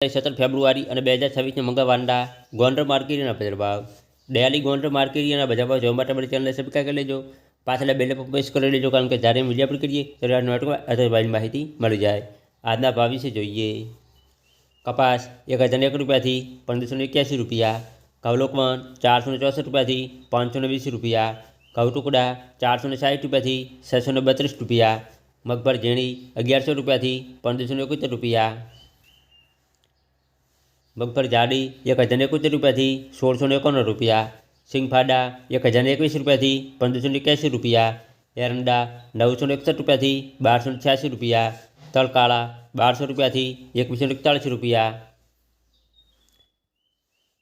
સત્તર ફેબ્રુઆરી અને બે હજાર છવ્વીસના મંગળવારના ગોંડલ માર્કેટના બજાર ભાવ ડેલી ગોંડલ માર્કેટના બજાર ભાવ જોવા માટે અમારી ચેનલને સબસ્ક્રાઈબ કરી લેજો પાછળ બેલ પર પ્રેસ કરી લેજો કારણ કે જ્યારે વિડીયો અપલોડ કરીએ ત્યારે નોટમાં અથવા માહિતી મળી જાય આજના ભાવ વિશે જોઈએ કપાસ એક હજાર એક રૂપિયાથી પંદરસો ને એક્યાસી રૂપિયા કવલોકવન ચારસો ને ચોસઠ રૂપિયાથી પાંચસો ને વીસ રૂપિયા ઘઉં ટુકડા ચારસો ને સાઠ રૂપિયાથી છસો ને બત્રીસ રૂપિયા મગફળ ઝીણી અગિયારસો રૂપિયાથી પંદરસો ને એકોતેર રૂપિયા મગફળી જાડી એક હજાર એકોતેર રૂપિયાથી સોળસો ને એકાણું રૂપિયા સિંગફાડા એક હજાર એકવીસ રૂપિયાથી પંદરસો ને એક્યાસી રૂપિયા એરંડા નવસો ને એકસઠ રૂપિયાથી બારસો ને છ્યાસી રૂપિયા તલકાળા બારસો રૂપિયાથી એકવીસો ને એકતાળીસ રૂપિયા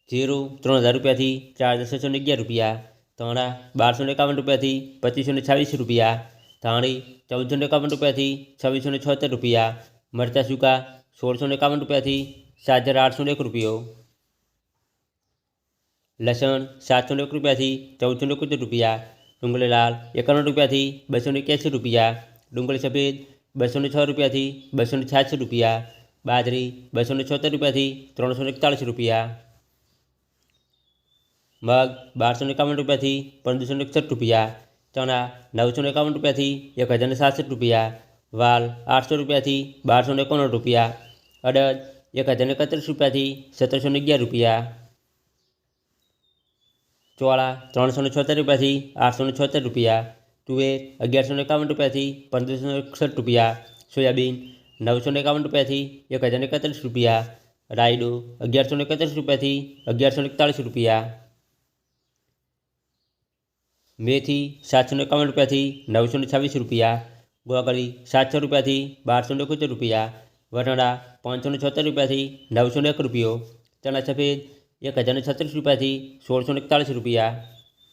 જીરું ત્રણ હજાર રૂપિયાથી ચાર હજાર છસો ને અગિયાર રૂપિયા ધાણા બારસો ને એકાવન રૂપિયાથી પચીસો ને છવ્વીસ રૂપિયા ધાણી ચૌદસો ને એકાવન રૂપિયાથી છવ્વીસો ને છોતેર રૂપિયા મરચાં સૂકા સોળસો ને એકાવન રૂપિયાથી સાત હજાર આઠસો એક રૂપિયો. લસણ સાતસો એક રૂપિયાથી ચૌદસો એકોતેર રૂપિયા. ડુંગળી લાલ એકાવન રૂપિયાથી બસો એક્યાસી રૂપિયા. ડુંગળી સફેદ બસો છ રૂપિયાથી બસો છ્યાસી રૂપિયા. બાજરી બસો છોતેર રૂપિયાથી ત્રણસો એકતાળીસ રૂપિયા. મગ બારસો એકાવન રૂપિયાથી પંદરસો એકસઠ રૂપિયા. ચણા નવસો એકાવન રૂપિયાથી એક હજાર ને સાસઠ રૂપિયા. વાલ આઠસો રૂપિયાથી બારસો એકોણું રૂપિયા. અડદ એક હજાર ને એકત્રીસ રૂપિયાથી સત્તરસો ને અગિયાર રૂપિયા ચોળા ત્રણસો ને છોતેર રૂપિયાથી આઠસો ને છોતેર રૂપિયા તુવેર અગિયારસો ને એકાવન રૂપિયાથી પંદરસો ને એકસઠ રૂપિયા સોયાબીન નવસો ને એકાવન રૂપિયાથી એક હજાર ને એકત્રીસ રૂપિયા રાયડો અગિયારસો ને એકત્રીસ રૂપિયાથી અગિયારસો ને એકતાળીસ રૂપિયા મેથી સાતસો ને એકાવન રૂપિયાથી નવસો ને છવ્વીસ રૂપિયા ગોગળી સાતસો રૂપિયાથી બારસો ને એકોતેર રૂપિયા વટાણા પાંચસો ને છોતેર રૂપિયાથી નવસો એક રૂપિયો, ચણા સફેદ એક હજારને છત્રીસ રૂપિયાથી સોળસો એકતાળીસ રૂપિયા